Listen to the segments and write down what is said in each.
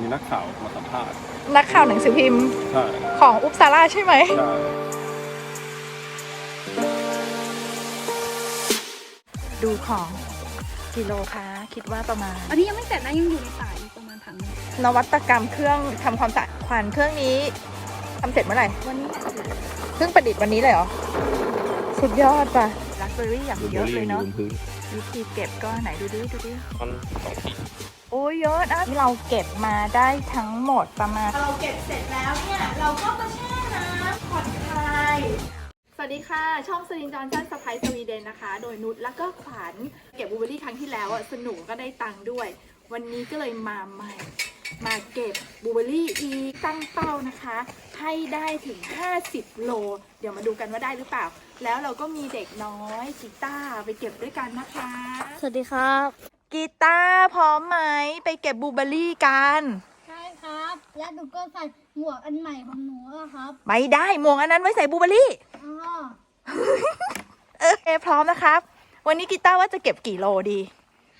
มีนักข่าวมาสัมภาษณ์นักข่าวหนังสือพิมพ์ ใช่ของอุปซาร่าใช่ไหม ใช่ดูของกิโลคะคิดว่าประมาณ อันนี้ยังไม่เสร็จนะยังอยู่ในสายอีกประมาณถังหนึงนวัตกรรมเครื่องทำความสะอาดควันเครื่องนี้ทำเสร็จเมื่อไหร่วันนี้เพิ่งประดิษฐ์วันนี้เลยเหรอ สุดยอดป่ะรัสเบอร์รี่อย่างเยอะเลยเนาะบนพื้นวิธีเก็บก็ไหนดูดิดูดิมันสองขีดโอ้ยเยอะนะที่เราเก็บมาได้ทั้งหมดประมาณ เราเก็บเสร็จแล้วเนี่ย เราก็มาแช่น้ำผ่อนคลาย สวัสดีค่ะ ช่องสลินจอนชันสไปสวีเดนนะคะ โดยนุชแล้วก็ขวัญเก็บบลูเบอร์รี่ครั้งที่แล้วอะสนุกก็ได้ตังค์ด้วย วันนี้ก็เลยมาใหม่ มาเก็บบลูเบอร์รี่อีกตั้งเป้านะคะ ให้ได้ถึง 50 โล เดี๋ยวมาดูกันว่าได้หรือเปล่า แล้วเราก็มีเด็กน้อยกีตาร์ไปเก็บด้วยกันนะคะ สวัสดีครับ กีตาร์พร้อมไหมไปเก็บบลูเบอร์รี่กัน ใช่ครับ และหนูก็ใส่หมวกอันใหม่ของหนูอะครับไม่ได้หมวกอันนั้นไว้ใส่บลูเบอร์รี่ อ๋อเออโอเคพร้อมนะครับ วันนี้กีตาร์ว่าจะเก็บกี่โลดี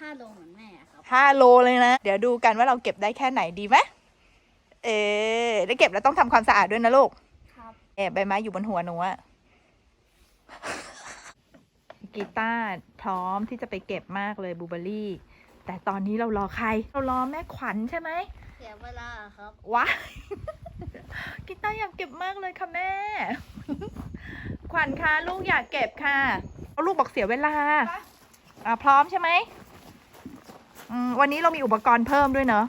ห้าโลเหมือนแม่ครับ ห้าโลเลยนะ เดี๋ยวดูกันว่าเราเก็บได้แค่ไหนดีไหมเออได้เก็บแล้วต้องทำความสะอาดด้วยนะลูกครับ เออใบไม้อยู่บนหัวหนูอะ กีตาร์พร้อมที่จะไปเก็บมากเลยบลูเบอร์รี่ แต่ตอนนี้เรารอใคร เรารอแม่ขวัญใช่ไหมเสียเวลาครับว้ายกีตาร์อยากเก็บมากเลยค่ะแม่ ขวัญคะลูกอยากเก็บค่ะลูกบอกเสียเวลาอะพร้อมใช่ไหมอืมวันนี้เรามีอุปกรณ์เพิ่มด้วยเนอะ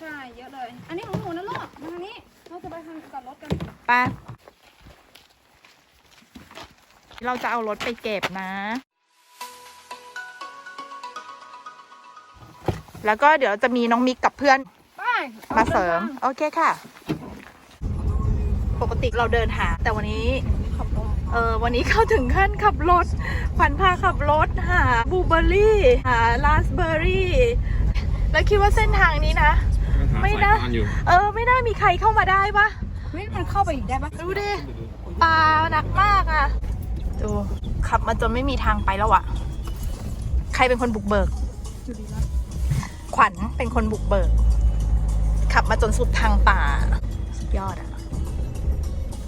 ใช่เยอะเลย อันนี้ของหนูนะลูกมาทางนี้เราจะไปทางจอดรถกันไป เราจะเอารถไปเก็บนะ แล้วก็เดี๋ยวจะมีน้องมิกกับเพื่อนไปมาเสริม โอเคค่ะ ปกติเราเดินหา แต่วันนี้ขับรถเออวันนี้เข้าถึงขั้นขับรถขวัญพาขับรถหาบลูเบอร์รี่ หาราสเบอร์รี่ แล้วคิดว่าเส้นทางนี้นะ ไม่นะเออ ไม่น่ามีใครเข้ามาได้ปะไม่มันเข้าไปอีกได้ปะดูดิปลาหนักมากอะ ดูขับมาจนไม่มีทางไปแล้วอะใครเป็นคนบุกเบิก ขวัญเป็นคนบุกเบิก ขับมาจนสุดทางป่า สุดยอดอะ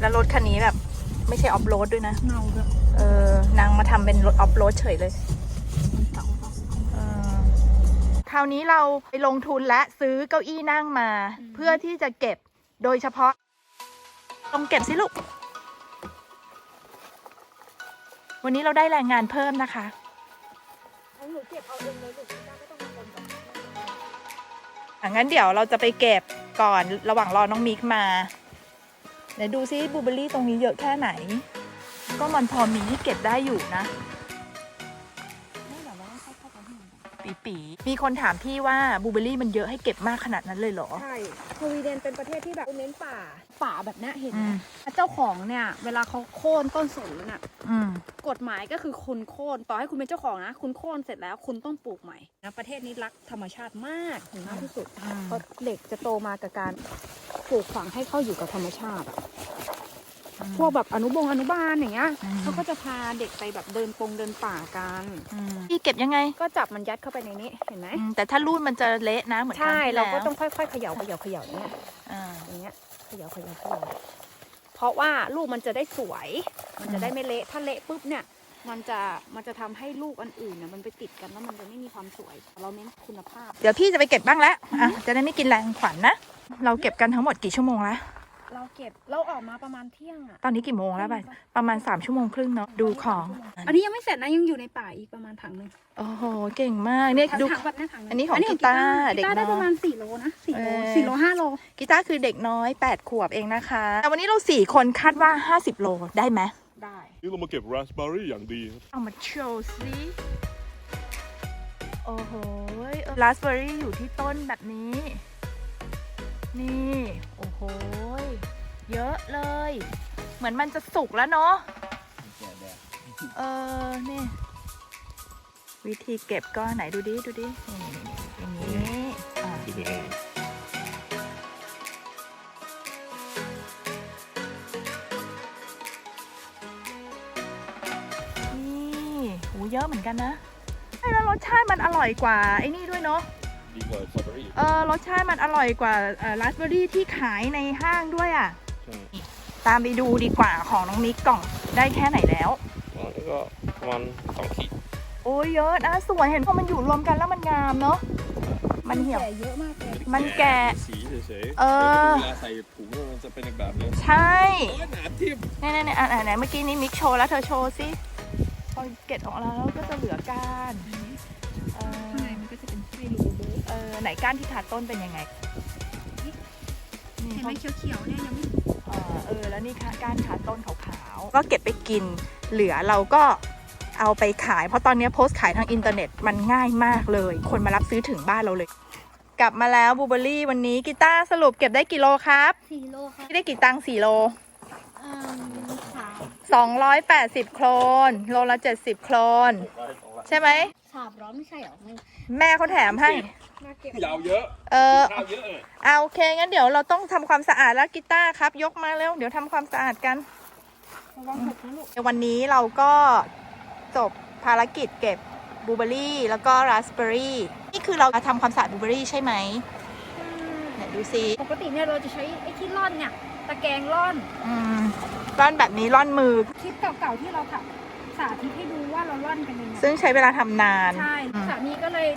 แล้วรถคันนี้แบบ ไม่ใช่ออฟโรดด้วยนะเงาด้วยเออนางมาทำเป็นรถออฟโรดเฉยเลยเออคราวนี้เราไปลงทุนและซื้อเก้าอี้นั่งมา เพื่อที่จะเก็บโดยเฉพาะลองเก็บสิลูก วันนี้เราได้แรงงานเพิ่มนะคะองหนูเก็บเอาเองเลยลูกไม่ต้องกังวลกับอะงั้นเดี๋ยวเราจะไปเก็บก่อนระหว่างรอน้องมิกมาเดี๋ยวดูซิบลูเบอรรี่ตรงนี้เยอะแค่ไหน ก็มันพอมีให้เก็บได้อยู่นะ ไม่เดี๋ยวเราเขาเข้าไปที่ปีปีๆมีคนถามพี่ว่าบลูเบอรรี่มันเยอะให้เก็บมากขนาดนั้นเลยเหรอ ใช่ วีเดนเป็นประเทศที่แบบเน้นป่า ป่าแบบเนี้ยเห็นอืไหมมเจ้าของเนี่ย เวลาเขาโค่นต้นสนแล้วน่ะอืมกฎหมายก็คือคุณโค่นต่อให้คุณเป็นเจ้าของนะ คุณโค่นเสร็จแล้วคุณต้องปลูกใหม่นะประเทศนี้รักธรรมชาติมากถึงมากที่สุดเพราะเด็กจะโตมากับการปลูกฝังให้เข้าอยู่กับธรรมชาติอะ พวกแบบอนุบงอนุบาลอย่างเงี้ยอืม เขาก็จะพาเด็กไปแบบเดินปงเดินป่ากันพี่เก็บยังไงก็จับมันยัดเข้าไปในนี้เห็นไหมอืมแต่ถ้ารูดมันจะเละนะเหมือนคใช่งที่เราก็แล้วต้องค่อยๆเขย่าเขย่าเขย่าอย่างเงี้ยอ่า อย่างเงี้ยเขย่าเขย่าเขย่าเพราะว่าลูกมันจะได้สวย มันจะได้ไม่เละถ้าเละปุ๊บเนี่ย มันจะมันจะทำให้ลูกอันอื่นเนี่ยมันไปติดกันแล้วมันจะไม่มีความสวย เราเน้นคุณภาพ เดี๋ยวพี่จะไปเก็บบ้างแล้วอะจะได้ไม่กินแรงขวัญนะ เราเก็บกันทั้งหมดกี่ชั่วโมงแล้ว เราเก็บเราออกมาประมาณเที่ยงอะตอนนี้กี่โมงแล้วบ่ายประมาณ3ชั่วโมงครึ่งเนาะดูของอันนี้ยังไม่เสร็จนะยังอยู่ในป่าอีกประมาณถังหนึ่งโอ้โหเก่งมากเนี่ยถังดูถังแบบเนี้ยถังหงอันนี้ของกีตาร์เด็กีกตาร์ได้น้อยประมาณสี่โลนะสี่โลเออสี่โลห้าโลกีตาร์คือเด็กน้อย8ขวบเองนะคะ แต่วันนี้เราสี่คนคาดว่า50โลได้ไหมได้นี่เรามาเก็บราสเบอร์รี่อย่างดีครับเอามาโชว์สิโอ้โหราสเบอร์รี่อยู่ที่ต้นแบบนี้ นี่ โอ้โหเยอะเลย เหมือนมันจะสุกแล้วเนาะเออนี่ วิธีเก็บก็ไหนดูดิ ดูดินี่ๆๆอย่างนี้อ่านี่โหเยอะเหมือนกันนะใช่แล้วรสชาติมันอร่อยกว่าไอ้นี่ด้วยเนาะ ดีกว่าสตรอเบอรี่เออรสชาติมันอร่อยกว่าราสเบอรี่ที่ขายในห้างด้วยอะ ใช่ตามไปดูดีกว่าของน้องมิกกล่องได้แค่ไหนแล้ว อ๋อแล้วก็ประมาณสองขีดโอ้ยเยอะนะสวยเห็นพอมันอยู่รวมกันแล้วมันงามเนาะมันเหี่ยว แก่เยอะมากเลยมันแก่สีเฉยๆเออเวลาใส่ถุงมันจะเป็นอีกแบบนึงใช่ โอ้ยหนาทิ่มเนี่ยเนี่ยเนี่ยอะไหนๆเมื่อกี้นี้มิกโชว์แล้วเธอโชว์สิพอเก็บออกแล้วก็จะเหลือก้าน ไหนก้านที่ขาดต้นเป็นยังไงนี่เห็นไหมเขาเขียวๆเนี่ยยังไม่เออเออแล้วนี่ค่ะก้านขาต้นขาวๆก็เก็บไปกิน เหลือเราก็เอาไปขาย เพราะตอนนี้โพสต์ขายทางอินเทอร์เน็ตมันง่ายมากเลย คนมารับซื้อถึงบ้านเราเลย กลับมาแล้วบูเบอรี่วันนี้กีตาร์สรุปเก็บได้กี่โลครับสี่โลครับได้กี่ตังค์สี่โลอืมสาม280โครนโลละ70โครนใช่ไหมสามร้อยไม่ใช่เหรอมันแม่เขาแถมให้น่าเก็บ ยาวเยอะเออข้าวเยอะเลยเอาโอเคงั้นเดี๋ยวเราต้องทำความสะอาดแล้วกีตาร์ครับ ยกมาเร็วเดี๋ยวทำความสะอาดกันระวังหกนะลูกในวันนี้เราก็จบภารกิจเก็บบลูเบอรี่แล้วก็ราสเบอรี่นี่คือเราทำความสะอาดบลูเบอรี่ใช่ไหมไหนดูซิปกติเนี่ยเราจะใช้ไอ้ที่ร่อนเนี่ยตะแกรงร่อนอืมร่อนแบบนี้ร่อนมือคลิปเก่าๆที่เราทำสาธิตให้ดูว่าเราร่อนกันยังไงซึ่งใช้เวลาทำนานใช่อืมสามีก็เลย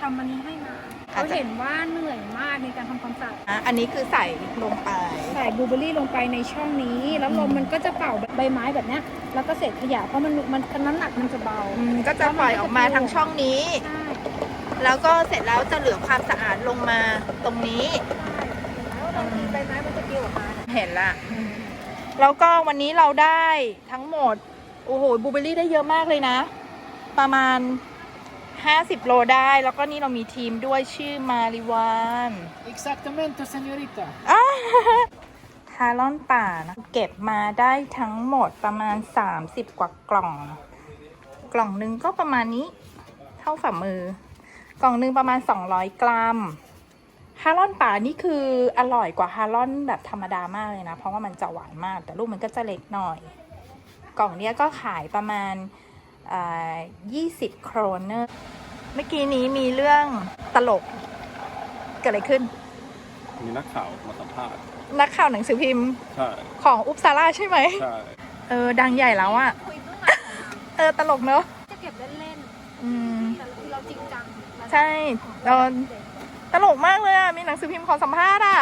ทำอันนี้ให้มาอาเขาจจะเห็นว่าเหนื่อยมากในการทำความสะอาดอะอันนี้คือใส่ลงไป ใส่บลูเบอร์รี่ลงไปในช่องนี้ แล้วลมมันก็จะเป่าใบไม้แบบเนี้ยแล้วก็เศษขยะเพราะมันมันน้ำหนักมันจะเบาอืมก็จะปล่อยออกมาทางช่องนี้ ใช่ แล้วก็เสร็จแล้วจะเหลือความสะอาดลงมาตรงนี้ แล้วบางทีใบไม้มันจะปลิวออกมาเห็นละ แล้วก็วันนี้เราได้ทั้งหมด โอ้โหบลูเบอร์รี่ได้เยอะมากเลยนะ ประมาณ 50 โลได้ แล้วก็นี่เรามีทีมด้วยชื่อมาริวาน Exactamente, señorita. ทารอนป่านะเก็บมาได้ทั้งหมดประมาณ 30 กว่ากล่อง กล่องหนึ่งก็ประมาณนี้ เท่าฝ่ามือ กล่องหนึ่งประมาณ 200 กรัมฮาลอนป่านี่คืออร่อยกว่าฮาลอนแบบธรรมดามากเลยนะ เพราะว่ามันจะหวานมาก แต่ลูกมันก็จะเล็กหน่อย กล่องเนี้ยก็ขายประมาณอ่า 20 โครนเนอร์เมื่อกี้นี้มีเรื่องตลก เกิดอะไรขึ้น มีนักข่าวมาสัมภาษณ์ นักข่าวหนังสือพิมพ์ ใช่ ของอุปซาร่าใช่ไหม ใช่ เออ ดังใหญ่แล้วอะคุยเบื้องหลังของเราเออ ตลกเนอะจะเก็บเล่นอืมๆแต่คือเราจริงจัง ใช่เราตลกมากเลยอะมีหนังสือพิมพ์ขอสัมภาษณ์อะ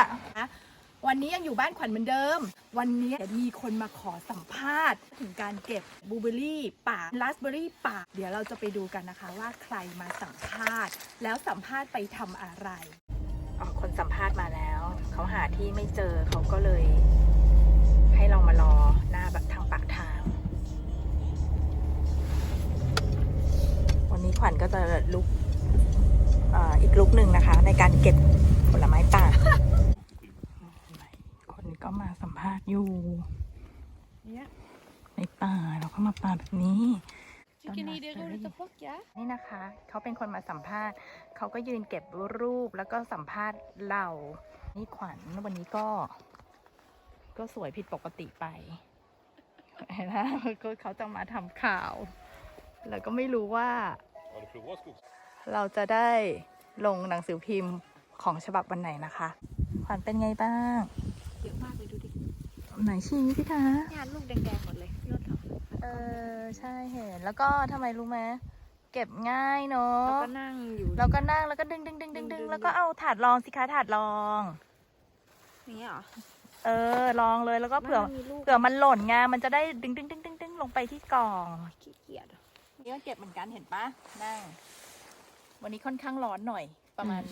วันนี้ยังอยู่บ้านขวัญเหมือนเดิม วันนี้เดี๋ยวมีคนมาขอสัมภาษณ์ ถึงการเก็บบลูเบอร์รี่ป่าราสเบอร์รี่ป่า เดี๋ยวเราจะไปดูกันนะคะว่าใครมาสัมภาษณ์ แล้วสัมภาษณ์ไปทำอะไรออคนสัมภาษณ์มาแล้ว เขาหาที่ไม่เจอเขาก็เลย ให้เรามารอหน้าแบบทางปากทาง วันนี้ขวัญก็จะลุกออีกลุกหนึ่งนะคะ ในการเก็บผลไม้ป่า ก็มาสัมภาษณ์อยู่เนี่ยในป่าเราก็มาป่าแบบนี้ Tu kan idé roligt att plocka? นี่นะคะ เขาเป็นคนมาสัมภาษณ์ เขาก็ยืนเก็บรูปแล้วก็สัมภาษณ์เรานี่ขวัญวันนี้ก็ ก็สวยผิดปกติไปเห็นไหมก็เขาจะมาทำข่าว แล้วก็ไม่รู้ว่า เราจะได้ลงหนังสือพิมพ์ของฉบับวันไหนนะคะ ขวัญเป็นไงบ้าง เยอะมากเลยดูดิ ไหนชี้สิคะงานลูกแดงๆหมดเลยพี่รถทำเออใช่เห็น แล้วก็ทำไมรู้ไหมเก็บง่ายเนาะแล้วก็นั่งอยู่แล้วก็นั่งแล้วก็ดึงดึงดึงดึงดึงแล้วก็เอาถาดรองสิคะถาดรองอย่างเงี้ยเหรอเออลองเลยแล้วก็เผื่อมันมีลูกเผื่อมันหล่นไงมันจะได้ดึงดึงดึงดึงดึงลงไปที่กล่องขี้เกียจอะนี่ก็เก็บเหมือนกันเห็นปะนั่ง วันนี้ค่อนข้างร้อนหน่อย ประมาณ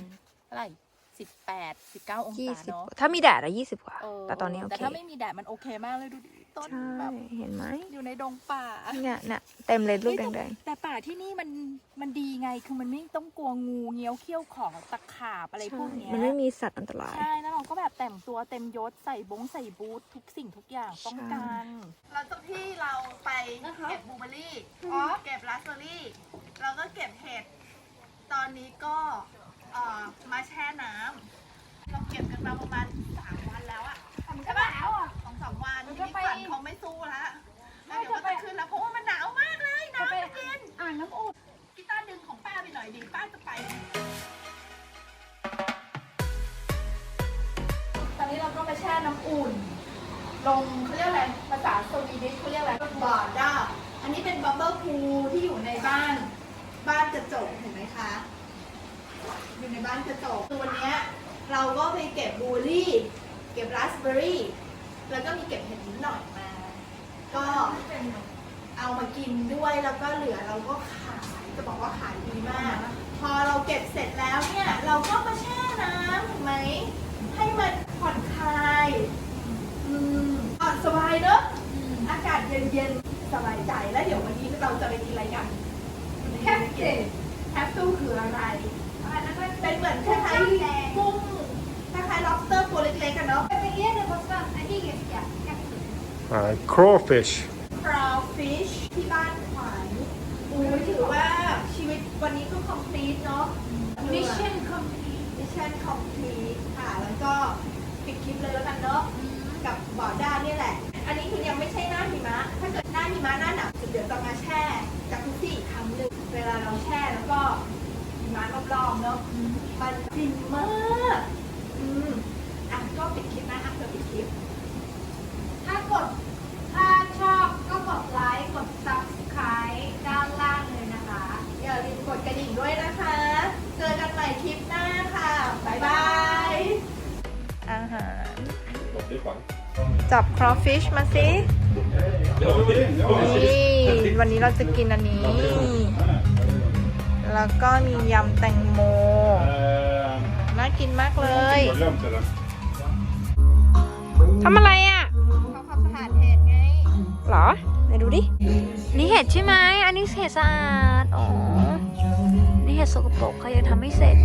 เท่าไหร่ สิบแปดสิบเก้าองยี่ศาสิบเนาะถ้ามีแดดอะยี่สิบกว่า เแต่ตอนนี้โอแต่เคถ้าไม่มีแดดมันโอเคมากเลยดูดิต้นใช่แบบเห็นไหมอยู่ในดงป่า เนี่ยเนี่ยเต็มเลยลูกเฮ้ยแดงแต่ป่าที่นี่มันมันดีไง คือมันไม่ต้องกลัวงูเงี้ยวเขี้ยวของตะขาบอะไรๆพวกเนี้ยมันไม่มีสัตว์อันตราย ใช่แล้วเราก็แบบแต่งตัวเต็มยศใส่บงใส่บูททุกสิ่งทุกอย่างป้องกันหลังจากที่เราไปเก็บบลูเบอร์รี่ เก็บราสเบอร์รี่ เราก็เก็บเห็ด ตอนนี้ก็ มาแช่น้ำเราเก็บกันมาประมาณสามวันแล้วอะใช่ปะสองสองวันที่ขวัญเขาไม่สู้ละแล้วเดี๋ยวก็จะขึ้นแล้วเพราะว่ามันหนาวมากเลยหนาวเย็นอ่างน้ำอุ่นกีต้าร์ดึงของป้าไปหน่อยดีป้าจะไป ตอนนี้เราก็ไปแช่น้ำอุ่น ลงเขาเรียกอะไรภาษาสวีเดนเขาเรียกอะไรบาร์ด้าอันนี้เป็นบับเบิลพูลที่อยู่ในบ้าน บ้านจะจบเห็นไหมคะานกระจกคือวันเนี้ยเราก็ไปเก็บบูรี่ เก็บราสเบอรี่ แล้วก็มีเก็บเห็ดนิดหน่อยมา ก็เอามากินด้วยแล้วก็เหลือเราก็ขายจะบอกว่าขายดีมาก พอเราเก็บเสร็จแล้วเนี่ยเราก็มาแช่น้ำถูกไหมให้มันผ่อนคลายอืมอ่อนสบายเนอะอากาศเย็นๆสบายใจแล้วเดี๋ยววันนี้เราจะไปกินอะไรกันแคปเจนแคปซูลคืออะไร เป็นเหมือนคล้ายๆกุ้งคล้ายๆ lobster ตัวเล็กๆกันเนาะ Uh, crawfish crawfish ที่บ้านขวัญอูถือว่าชีวิตวันนี้ก็ complete เนาะ mission complete mission complete ค่ะ แล้วก็ปิดคลิปเลยแล้วกันเนาะ กับบอร์ด้านี่แหละ อันนี้คือยังไม่ใช่หน้าหิมะ ถ้าเกิดหน้าหิมะหน้าหนาวเดี๋ยวจะมาแช่จากทุกที่อีกครั้งหนึ่งเวลาเราแช่แล้วก็หิ มะรอบๆเนาะมันฟินมากอืมอะก็ปิดคลิปนะอะเธอปิดคลิป ถ้ากด ถ้าชอบก็กดไลค์กด subscribe ด้านล่างเลยนะคะ อย่าลืมกดกระดิ่งด้วยนะคะ เจอกันใหม่คลิปหน้าค่ะ บ๊ายบาย อาหาร หลบดีกว่าจับ crawfish มาสินี่ วันนี้เราจะกินอันนี้ แล้วก็มียำแตงโม น่ากินมากเลยทำอะไรอะเขาขับผ่านเหตุไง หรอ ไหนดูดิ นี่เห็ดใช่ไหม อันนี้เห็ดสะอาด อ๋อ นี่เห็ดสกปรกเขายังทำไม่เสร็จ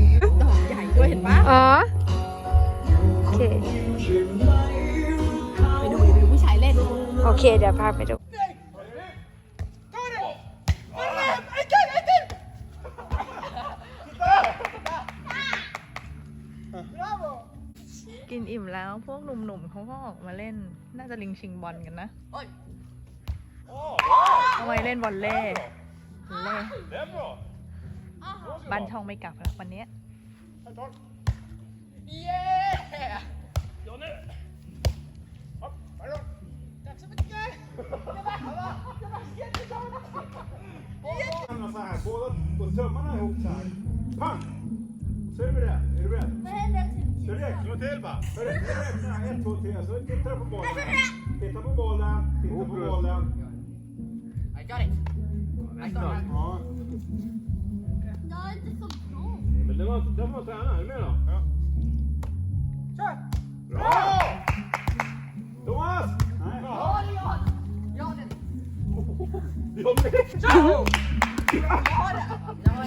ดอกใหญ่ด้วยเห็นปะอ๋อ โอเค ไปดูอย่าไปดูผู้ชายเล่น โอเค เดี๋ยวพาไปดู กินอิ่ม แล้วพวกหนุ่มๆเขาก็ออกมาเล่น น่าจะลิงชิงบอลกันนะ เอาไว้เล่นบอลเล่บอลเล่บ้านช่องไม่กลับแล้ววันเนี้ย Hamna så här, båda och tömmarna ihop så här. Pang! Så är du beredd? Är du beredd? Så räknar du till bara. Hörru, nu räknar jag ett, två, tre. Så tittar på bollen. Titta på bollen. Titta på bollen. I got it. Ja. Men det var, den var tränaren, är du med då? Ja. Kör! Bra! Thomas! Nej. Ja, det är jag.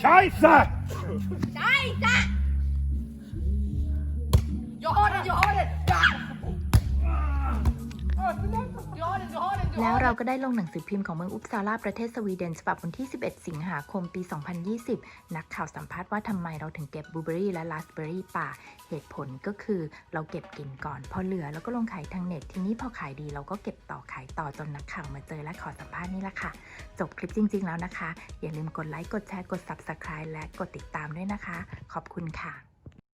Scheisse! Jag har den, jag har den! แล้วเราก็ได้ลงหนังสือพิมพ์ของเมืองอุปซาลาประเทศสวีเดนฉบับวันที่ 11 สิงหาคม ปี 2020 นักข่าวสัมภาษณ์ว่าทำไมเราถึงเก็บบลูเบอรี่และราสเบอรี่ป่า เหตุผลก็คือเราเก็บกินก่อน พอเหลือแล้วก็ลงขายทางเน็ต ทีนี้พอขายดีเราก็เก็บต่อขายต่อจนนักข่าวมาเจอและขอสัมภาษณ์นี่แหละค่ะ จบคลิปจริง ๆ แล้วนะคะ อย่าลืมกดไลค์ กดแชร์ กด subscribe และกดติดตามด้วยนะคะ ขอบคุณค่ะ